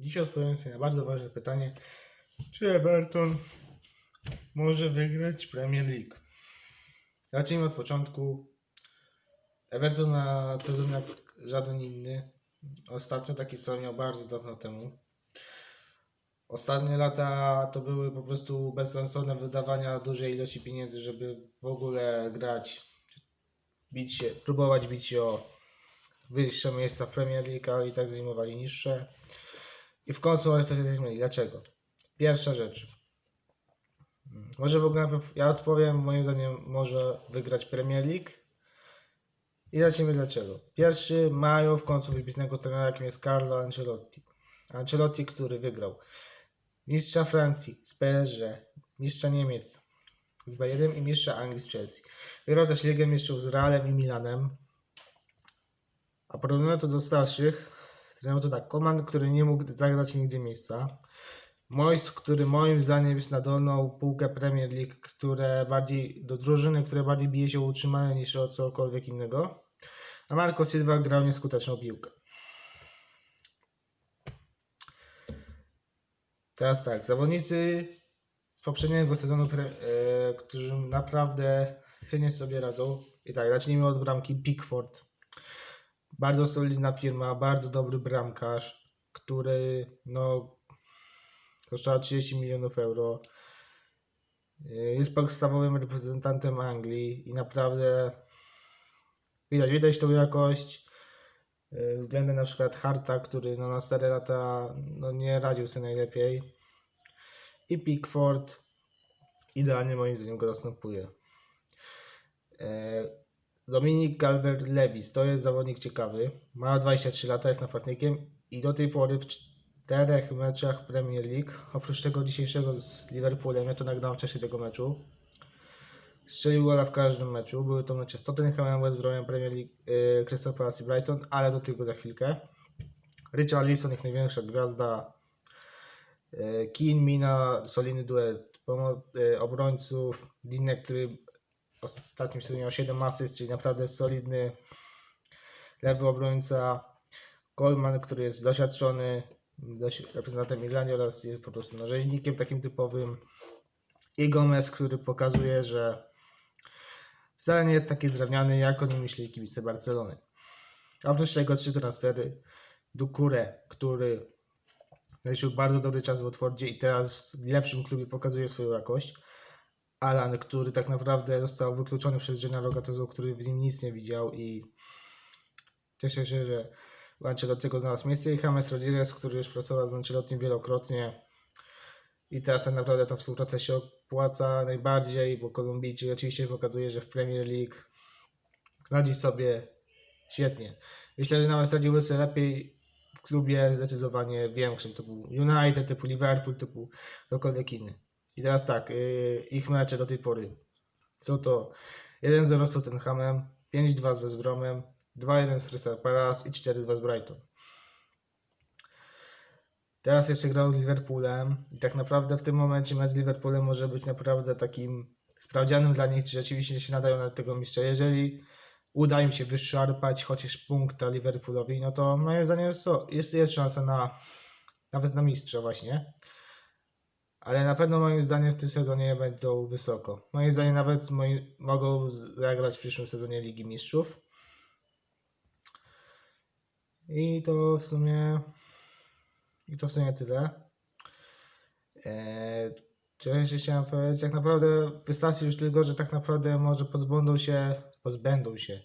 Dzisiaj odpowiem sobie na bardzo ważne pytanie, czy Everton może wygrać Premier League. Zacznijmy od początku. Everton na sezon jak żaden inny. Ostatnio taki sezon miał bardzo dawno temu. Ostatnie lata to były po prostu bezsensowne wydawania dużej ilości pieniędzy, żeby w ogóle grać, bić się, próbować bić się o wyższe miejsca w Premier League, ale i tak zajmowali niższe. I w końcu to się zmieni. Dlaczego? Pierwsza rzecz. Może w ogóle ja odpowiem, moim zdaniem może wygrać Premier League. I zacznijmy dlaczego. Pierwszy mają w końcu wybitnego trenera, jakim jest Carlo Ancelotti. Ancelotti, który wygrał mistrza Francji z PSG, mistrza Niemiec z Bayernem i mistrza Anglii z Chelsea. Wygrał też Ligę Mistrzów z Realem i Milanem. A porównując to do starszych, trenerów to tak, Koman, który nie mógł zagrać nigdzie miejsca. Moist, który moim zdaniem jest na dolną półkę Premier League, które bardziej do drużyny, które bardziej bije się o utrzymanie niż o cokolwiek innego. A Marco Silva grał nieskuteczną piłkę. Teraz tak, zawodnicy z poprzedniego sezonu, e, którzy naprawdę świetnie sobie radzą. I tak, zacznijmy od bramki Pickford. Bardzo solidna firma, bardzo dobry bramkarz, który no kosztował 30 milionów euro. E, Jest podstawowym reprezentantem Anglii i naprawdę widać, widać tą jakość e, względem na przykład Harta, który no, na stare lata no, nie radził sobie najlepiej. I Pickford idealnie moim zdaniem go zastępuje. Dominik Calvert-Lewis to jest zawodnik ciekawy. Ma 23 lata, jest napastnikiem i do tej pory w czterech meczach Premier League, oprócz tego dzisiejszego z Liverpoolem, ja to nagrałem wcześniej tego meczu, strzelił gola w każdym meczu. Były to mecze z Tottenhamem, West Bromem, Premier League, yy, Crystal Palace i Brighton, ale do tego za chwilkę. Richard Leeson, ich największa gwiazda. Yy, Keane, Mina, solidny duet pomo- yy, obrońców. Dinek, który w ostatnim sezonie miał 7 asyst, czyli naprawdę solidny lewy obrońca. Coleman, który jest doświadczony reprezentantem Irlandii oraz jest po prostu narzędnikiem takim typowym. I Gomez, który pokazuje, że wcale nie jest taki drewniany, jak oni myśleli kibice Barcelony. A oprócz tego trzy transfery. Dukure, który znalazł bardzo dobry czas w Otwordzie i teraz w lepszym klubie pokazuje swoją jakość. Alan, który tak naprawdę został wykluczony przez Gennaro Gattuso, który w nim nic nie widział i cieszę się, że Ancelottiego znalazł miejsce i James Rodriguez, który już pracował z Ancelottim wielokrotnie i teraz tak naprawdę ta współpraca się opłaca najbardziej, bo Kolumbijczyk oczywiście pokazuje, że w Premier League radzi sobie świetnie. Myślę, że nawet radziłby sobie lepiej w klubie zdecydowanie większym, typu United, typu Liverpool, typu ktokolwiek inny. I teraz tak, yy, ich mecze do tej pory są to 1-0 z Tottenhamem, 5-2 z West Bromem, 2-1 z Crystal Palace i 4-2 z Brighton. Teraz jeszcze grał z Liverpoolem i tak naprawdę w tym momencie mecz z Liverpoolem może być naprawdę takim sprawdzianem dla nich, czy rzeczywiście się nadają na tego mistrza. Jeżeli uda im się wyszarpać chociaż punkta Liverpoolowi, no to moim zdaniem jest, jest, jest szansa na nawet na mistrza właśnie. Ale na pewno moim zdaniem w tym sezonie będą wysoko. Moim zdaniem nawet moi, mogą zagrać w przyszłym sezonie Ligi Mistrzów. I to w sumie i to w sumie tyle. Eee, co jeszcze chciałem powiedzieć? Tak naprawdę wystarczy już tylko, że tak naprawdę może pozbędą się, pozbędą się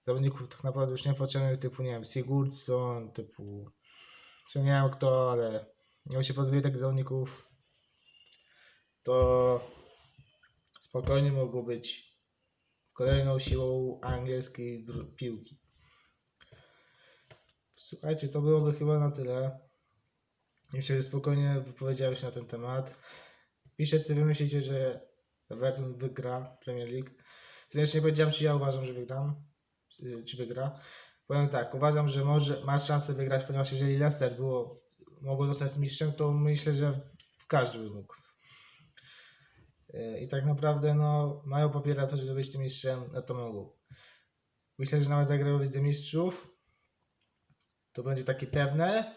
zawodników tak naprawdę już niepotrzebnych typu, nie wiem, Sigurdsson, typu, czy nie wiem kto, ale jak się pozbędzie takich zawodników, to spokojnie mogło być kolejną siłą angielskiej piłki. Słuchajcie, to byłoby chyba na tyle. Myślę, że spokojnie wypowiedziałem się na ten temat. Piszcie, co wy myślicie, że Everton wygra Premier League. To jeszcze nie powiedziałem, czy ja uważam, że wygram, czy, wygra. Powiem tak, uważam, że może ma szansę wygrać, ponieważ jeżeli Leicester było, mogło zostać mistrzem, to myślę, że każdy by mógł. Yy, I tak naprawdę no, mają papier na to, żeby być tym mistrzem, no to mogą. Myślę, że nawet zagrają w Mistrzów. To będzie takie pewne,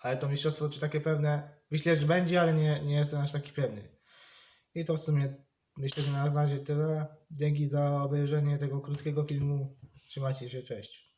ale to mistrzostwo czy takie pewne, myślę, że będzie, ale nie, nie jestem aż taki pewny. I to w sumie myślę, że na razie tyle. Dzięki za obejrzenie tego krótkiego filmu. Trzymajcie się, cześć.